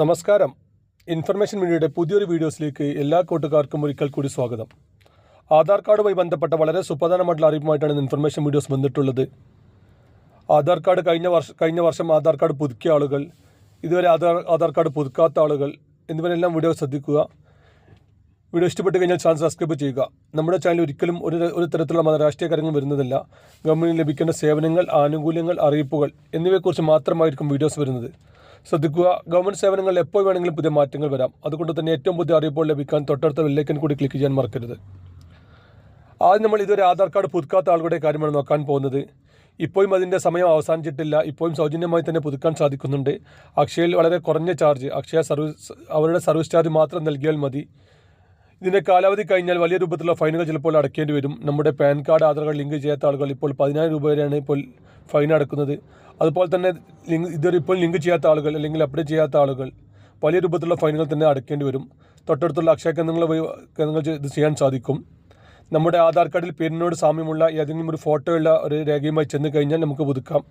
നമസ്കാരം. ഇൻഫർമേഷൻ മീഡിയയുടെ പുതിയൊരു വീഡിയോസിലേക്ക് എല്ലാ കൂട്ടുകാർക്കും ഒരിക്കൽ കൂടി സ്വാഗതം. ആധാർ കാർഡുമായി ബന്ധപ്പെട്ട വളരെ സുപ്രധാനമായിട്ടുള്ള അറിയിപ്പുമായിട്ടാണ് ഇൻഫർമേഷൻ വീഡിയോസ് വന്നിട്ടുള്ളത്. ആധാർ കാർഡ് കഴിഞ്ഞ വർഷം കഴിഞ്ഞ വർഷം ആധാർ കാർഡ് പുതുക്കിയ ആളുകൾ ഇതുവരെ ആധാർ ആധാർ കാർഡ് പുതുക്കാത്ത ആളുകൾ എന്നിവരെല്ലാം വീഡിയോ ശ്രദ്ധിക്കുക. വീഡിയോ ഇഷ്ടപ്പെട്ട് കഴിഞ്ഞാൽ ചാനൽ സബ്സ്ക്രൈബ് ചെയ്യുക. നമ്മുടെ ചാനൽ ഒരിക്കലും ഒരു ഒരു തരത്തിലുള്ള രാഷ്ട്രീയ കാര്യങ്ങൾ വരുന്നതല്ല. ഗവൺമെന്റിന് ലഭിക്കേണ്ട സേവനങ്ങൾ ആനുകൂല്യങ്ങൾ അറിയിപ്പുകൾ എന്നിവയെക്കുറിച്ച് മാത്രമായിരിക്കും വീഡിയോസ് വരുന്നത്. ശ്രദ്ധിക്കുക. ഗവൺമെന്റ് സേവനങ്ങളിൽ എപ്പോൾ വേണമെങ്കിലും പുതിയ മാറ്റങ്ങൾ വരാം. അതുകൊണ്ട് തന്നെ ഏറ്റവും പുതിയ അറിയിപ്പോൾ ലഭിക്കാൻ തൊട്ടടുത്ത വെല്ലേക്കൻ കൂടി ക്ലിക്ക് ചെയ്യാൻ മറക്കരുത്. ആദ്യം നമ്മൾ ഇതുവരെ ആധാർ കാർഡ് പുതുക്കാത്ത ആളുകളുടെ കാര്യമാണ് നോക്കാൻ പോകുന്നത്. ഇപ്പോഴും അതിന്റെ സമയം അവസാനിച്ചിട്ടില്ല. ഇപ്പോഴും സൗജന്യമായി തന്നെ പുതുക്കാൻ സാധിക്കുന്നുണ്ട്. അക്ഷയയിൽ വളരെ കുറഞ്ഞ ചാർജ് അക്ഷയ സർവീസ് അവരുടെ സർവീസ് ചാർജ് മാത്രം നൽകിയാൽ മതി. ഇതിന്റെ കാലാവധി കഴിഞ്ഞാൽ വലിയ രൂപത്തിലുള്ള ഫൈനുകൾ ചിലപ്പോൾ അടയ്ക്കേണ്ടി വരും. നമ്മുടെ PAN card Aadhaar card link ചെയ്യാത്ത ആളുകൾ ഇപ്പോൾ പതിനായിരം രൂപ വരെയാണ് ഇപ്പോൾ ഫൈൻ അടക്കുന്നത്. അതുപോലെ തന്നെ ലിങ്ക് ഇതുവരെ ഇപ്പോൾ ലിങ്ക് ചെയ്യാത്ത ആളുകൾ അല്ലെങ്കിൽ അപ്ഡേറ്റ് ചെയ്യാത്ത ആളുകൾ വലിയ രൂപത്തിലുള്ള ഫൈനുകൾ തന്നെ അടയ്ക്കേണ്ടി വരും. തൊട്ടടുത്തുള്ള അക്ഷയ കേന്ദ്രങ്ങൾ കേന്ദ്രങ്ങൾ ഇത് ചെയ്യാൻ സാധിക്കും. നമ്മുടെ ആധാർ കാർഡിൽ പേരിനോട് സാമ്യമുള്ള ഏതെങ്കിലും ഒരു ഫോട്ടോയുള്ള ഒരു രേഖയുമായി ചെന്ന് കഴിഞ്ഞാൽ നമുക്ക് പുതുക്കാം.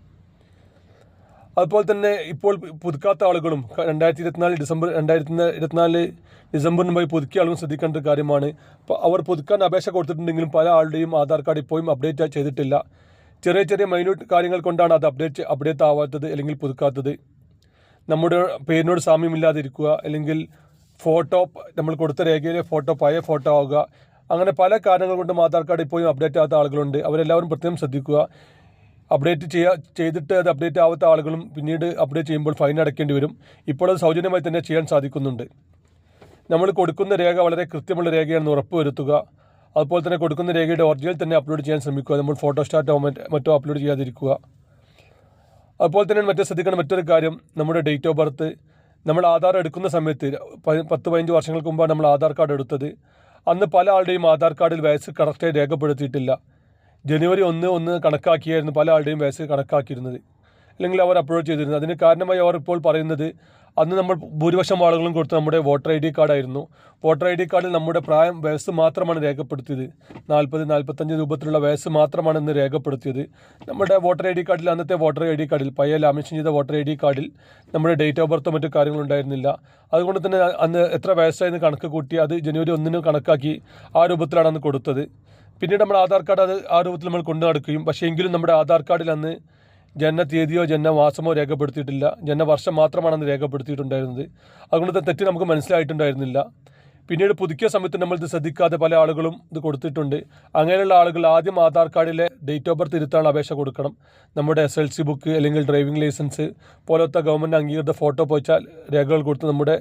അതുപോലെ തന്നെ ഇപ്പോൾ പുതുക്കാത്ത ആളുകളും രണ്ടായിരത്തി ഇരുപത്തിനാല് ഡിസംബർ രണ്ടായിരത്തി ഇരുപത്തിനാല് ഡിസംബറിന് പോയി പുതുക്കിയ ആളുകളും ശ്രദ്ധിക്കേണ്ട ഒരു കാര്യമാണ്. അപ്പോൾ അവർ പുതുക്കാൻ അപേക്ഷ കൊടുത്തിട്ടുണ്ടെങ്കിലും പല ആളുടെയും ആധാർ കാർഡ് ഇപ്പോഴും അപ്ഡേറ്റ് ചെയ്തിട്ടില്ല. ചെറിയ ചെറിയ മൈന്യൂട്ട് കാര്യങ്ങൾ കൊണ്ടാണ് അത് അപ്ഡേറ്റ് അപ്ഡേറ്റ് ആവാത്തത് അല്ലെങ്കിൽ പുതുക്കാത്തത്. നമ്മുടെ പേരിനോട് സാമ്യമില്ലാതിരിക്കുക അല്ലെങ്കിൽ ഫോട്ടോ നമ്മൾ കൊടുത്ത രേഖയിലെ ഫോട്ടോ പഴയ ഫോട്ടോ ആവുക. അങ്ങനെ പല കാരണങ്ങൾ കൊണ്ടും ആധാർ കാർഡ് ഇപ്പോഴും അപ്ഡേറ്റ് ആകാത്ത ആളുകളുണ്ട്. അവരെല്ലാവരും പ്രത്യേകം ശ്രദ്ധിക്കുക. അപ്ഡേറ്റ് ചെയ്യാ ചെയ്തിട്ട് അത് അപ്ഡേറ്റ് ആവാത്ത ആളുകളും പിന്നീട് അപ്ഡേറ്റ് ചെയ്യുമ്പോൾ ഫൈൻ അടയ്ക്കേണ്ടി വരും. ഇപ്പോൾ അത് സൗജന്യമായി തന്നെ ചെയ്യാൻ സാധിക്കുന്നുണ്ട്. നമ്മൾ കൊടുക്കുന്ന രേഖ വളരെ കൃത്യമുള്ള രേഖയാണെന്ന് ഉറപ്പുവരുത്തുക അതുപോലെ തന്നെ കൊടുക്കുന്ന രേഖയുടെ ഒറിജിനൽ തന്നെ അപ്ലോഡ് ചെയ്യാൻ ശ്രമിക്കുക. നമ്മൾ ഫോട്ടോ ഫോട്ടോസ്റ്റാറ്റോ മറ്റോ അപ്ലോഡ് ചെയ്യാതിരിക്കുക. അതുപോലെ തന്നെ മറ്റേ ശ്രദ്ധിക്കേണ്ട മറ്റൊരു കാര്യം നമ്മുടെ ഡേറ്റ് ഓഫ് ബർത്ത് നമ്മൾ ആധാർ എടുക്കുന്ന സമയത്ത് പത്ത് പതിനഞ്ച് വർഷങ്ങൾക്ക് മുമ്പാണ് നമ്മൾ ആധാർ കാർഡ് എടുത്തത്. അന്ന് പല ആളുടെയും ആധാർ കാർഡിൽ വയസ്സ് കറക്റ്റായി രേഖപ്പെടുത്തിയിട്ടില്ല. ജനുവരി ഒന്ന് ഒന്ന് കണക്കാക്കിയായിരുന്നു പല ആളുടെയും വയസ്സ് കണക്കാക്കിയിരുന്നത്. അല്ലെങ്കിൽ അവർ അപ്ലോഡ് ചെയ്തിരുന്നത്. അതിന് കാരണമായി അവർ ഇപ്പോൾ പറയുന്നത് അന്ന് നമ്മൾ ഭൂരിപക്ഷം ആളുകളും കൊടുത്ത നമ്മുടെ വോട്ടർ ഐ ഡി കാർഡായിരുന്നു വോട്ടർ ഐ ഡി കാർഡിൽ നമ്മുടെ പ്രായം വയസ്സ് മാത്രമാണ് രേഖപ്പെടുത്തിയത്. നാൽപ്പത് നാൽപ്പത്തഞ്ച് രൂപത്തിലുള്ള വയസ്സ് മാത്രമാണ് ഇന്ന് രേഖപ്പെടുത്തിയത്. നമ്മുടെ വോട്ടർ ഐ ഡി കാർഡിൽ അന്നത്തെ വോട്ടർ ഐ ഡി കാർഡിൽ പയ്യ ലാമിഷൻ ചെയ്ത വോട്ടർ ഐ ഡി കാർഡിൽ നമ്മുടെ ഡേറ്റ് ഓഫ് ബർത്തോ മറ്റു കാര്യങ്ങളും ഉണ്ടായിരുന്നില്ല. അതുകൊണ്ട് തന്നെ അന്ന് എത്ര വയസ്സായെന്ന് കണക്ക് കൂട്ടി അത് ജനുവരി ഒന്നിന് കണക്കാക്കി ആ രൂപത്തിലാണ് അന്ന് കൊടുത്തത്. പിന്നീട് നമ്മുടെ ആധാർ കാർഡ് അത് ആ രൂപത്തിൽ നമ്മൾ കൊണ്ടു നടക്കുകയും പക്ഷേ എങ്കിലും നമ്മുടെ ആധാർ കാർഡിൽ അന്ന് ജനന തീയതിയോ ജനന മാസമോ രേഖപ്പെടുത്തിയിട്ടില്ല. ജനന വർഷം മാത്രമാണ് അന്ന് രേഖപ്പെടുത്തിയിട്ടുണ്ടായിരുന്നത്. അതുകൊണ്ട് തെറ്റ് നമുക്ക് മനസ്സിലായിട്ടുണ്ടായിരുന്നില്ല. പിന്നീട് പുതുക്കിയ സമയത്ത് നമ്മൾ ഇത് ശ്രദ്ധിക്കാതെ പല ആളുകളും ഇത് കൊടുത്തിട്ടുണ്ട്. അങ്ങനെയുള്ള ആളുകൾ ആദ്യം ആധാർ കാർഡിലെ ഡേറ്റ് ഓഫ് ബർത്ത് ഇരുത്താനുള്ള അപേക്ഷ കൊടുക്കണം. നമ്മുടെ എസ് എൽ സി ബുക്ക് അല്ലെങ്കിൽ ഡ്രൈവിംഗ് ലൈസൻസ് പോലത്തെ ഗവൺമെന്റ് അംഗീകൃത ഫോട്ടോ പോയിച്ചാൽ രേഖകൾ കൊടുത്ത് നമ്മുടെ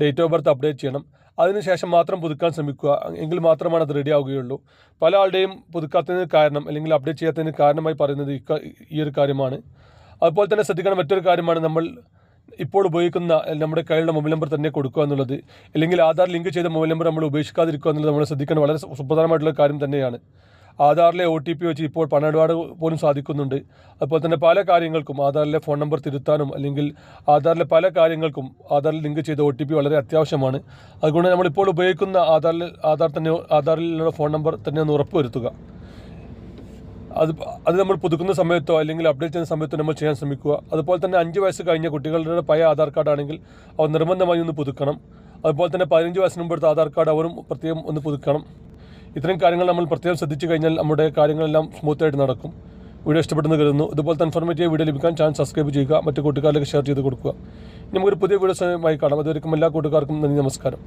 ഡേറ്റ് ഓഫ് ബർത്ത് അപ്ഡേറ്റ് ചെയ്യണം. അതിനുശേഷം മാത്രം പുതുക്കാൻ ശ്രമിക്കുക. എങ്കിൽ മാത്രമാണ് അത് റെഡി ആവുകയുള്ളൂ. പല ആളുടെയും പുതുക്കാത്തതിന് കാരണം അല്ലെങ്കിൽ അപ്ഡേറ്റ് ചെയ്യാത്തതിന് കാരണമായി പറയുന്നത് ഈ ഒരു കാര്യമാണ്. അതുപോലെ തന്നെ ശ്രദ്ധിക്കേണ്ട മറ്റൊരു കാര്യമാണ് നമ്മൾ ഇപ്പോൾ ഉപയോഗിക്കുന്ന നമ്മുടെ കയ്യിലുള്ള മൊബൈൽ നമ്പർ തന്നെ കൊടുക്കുക എന്നുള്ളത്. അല്ലെങ്കിൽ ആധാർ ലിങ്ക് ചെയ്ത മൊബൈൽ നമ്പർ നമ്മൾ ഉപേക്ഷിക്കാതിരിക്കുക എന്നുള്ളത് നമ്മൾ ശ്രദ്ധിക്കേണ്ട വളരെ സുപ്രധാനമായിട്ടുള്ള കാര്യം തന്നെയാണ്. ആധാറിലെ ഒ ടി പി വെച്ച് ഇപ്പോൾ പണമിടപാട് പോലും സാധിക്കുന്നുണ്ട്. അതുപോലെ തന്നെ പല കാര്യങ്ങൾക്കും ആധാറിലെ ഫോൺ നമ്പർ തിരുത്താനും അല്ലെങ്കിൽ ആധാറിലെ പല കാര്യങ്ങൾക്കും ആധാറിൽ ലിങ്ക് ചെയ്ത ഒ ടി പി വളരെ അത്യാവശ്യമാണ്. അതുകൊണ്ട് നമ്മളിപ്പോൾ ഉപയോഗിക്കുന്ന ആധാറിൽ ആധാർ തന്നെ ആധാറിലുള്ള ഫോൺ നമ്പർ തന്നെ ഒന്ന് ഉറപ്പുവരുത്തുക. അത് അത് നമ്മൾ പുതുക്കുന്ന സമയത്തോ അല്ലെങ്കിൽ അപ്ഡേറ്റ് ചെയ്യുന്ന സമയത്തോ നമ്മൾ ചെയ്യാൻ ശ്രമിക്കുക. അതുപോലെ തന്നെ അഞ്ച് വയസ്സ് കഴിഞ്ഞ കുട്ടികളുടെ പഴയ ആധാർ കാർഡാണെങ്കിൽ അവർ നിർബന്ധമായി ഒന്ന് പുതുക്കണം. അതുപോലെ തന്നെ പതിനഞ്ച് വയസ്സിന് മുമ്പ് എടുത്ത ആധാർ കാർഡ് അവരും പ്രത്യേകം ഒന്ന് പുതുക്കണം. ഇത്തരം കാര്യങ്ങൾ നമ്മൾ പ്രത്യേകം ശ്രദ്ധിച്ചു കഴിഞ്ഞാൽ നമ്മുടെ കാര്യങ്ങളെല്ലാം സ്മൂത്തായിട്ട് നടക്കും. വീഡിയോ ഇഷ്ടപ്പെടുന്ന കരുതുന്നു. ഇതുപോലത്തെ ഇൻഫോർമേറ്റീവ് വീഡിയോ ലഭിക്കാൻ ചാനൽ സബ്സ്ക്രൈബ് ചെയ്യുക മറ്റു കൂട്ടുകാരിലേക്ക് ഷെയർ ചെയ്ത് കൊടുക്കുക. നമുക്കൊരു പുതിയ വീഡിയോ സമയമായി കാണാം. അതുവരെയും എല്ലാ കൂട്ടുകാർക്കും നന്ദി നമസ്കാരം.